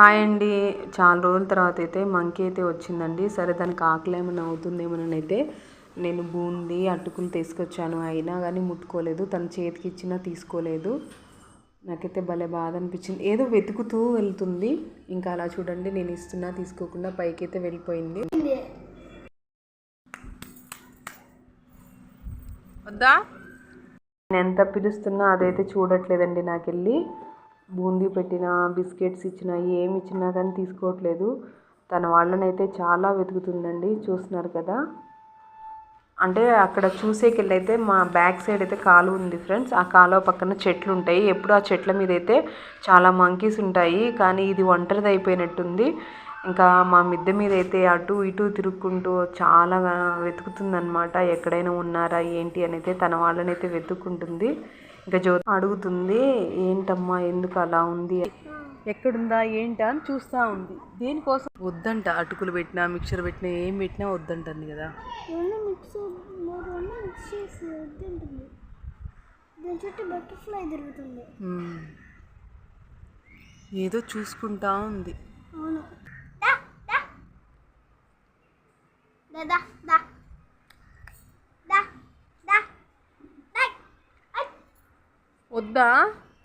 Hi అండి. చాలా రోజుల తర్వాత అయితే మంకీ అయితే వచ్చిందండి. సరే దానికి ఆకలి ఏమైనా అవుతుందేమోనని అయితే నేను బూంది అటుకులు తీసుకొచ్చాను. అయినా కానీ ముట్టుకోలేదు. తన చేతికి ఇచ్చినా తీసుకోలేదు. నాకైతే భలే బాధ అనిపించింది. ఏదో వెతుకుతూ వెళ్తుంది. ఇంకా అలా చూడండి నేను ఇస్తున్నా తీసుకోకుండా పైకి అయితే వెళ్ళిపోయింది. వద్దా? నేను ఎంత పిలుస్తున్నా అదైతే చూడట్లేదండి నాకు వెళ్ళి బూందీ పెట్టినా బిస్కెట్స్ ఇచ్చినా ఏమి ఇచ్చినా కానీ తీసుకోవట్లేదు. తన వాళ్ళనైతే చాలా వెతుకుతుందండి. చూస్తున్నారు కదా? అంటే అక్కడ చూసేకెళ్ళైతే మా బ్యాక్ సైడ్ అయితే కాలువ ఉంది ఫ్రెండ్స్. ఆ కాలువ పక్కన చెట్లు ఉంటాయి. ఎప్పుడు ఆ చెట్ల మీద అయితే చాలా మంకీస్ ఉంటాయి. కానీ ఇది ఒంటరిది అయిపోయినట్టుంది. ఇంకా మా మిద్దె మీద అయితే అటు ఇటు తిరుక్కుంటూ చాలా వెతుకుతుందన్నమాట. ఎక్కడైనా ఉన్నారా ఏంటి అని అయితే తన వాళ్ళనైతే వెతుక్కుంటుంది. ఇంకా జ్యో అడుగుతుంది ఏంటమ్మా ఎందుకు అలా ఉంది? ఎక్కడుందా ఏంటా అని చూస్తూ ఉంది. దేనికోసం? వద్దంట అటుకులు పెట్టినా మిక్చర్ పెట్టినా ఏం పెట్టినా వద్దంటుంది కదా. రెండు మిక్స్ మూడు Da, da. Da, da. వద్దా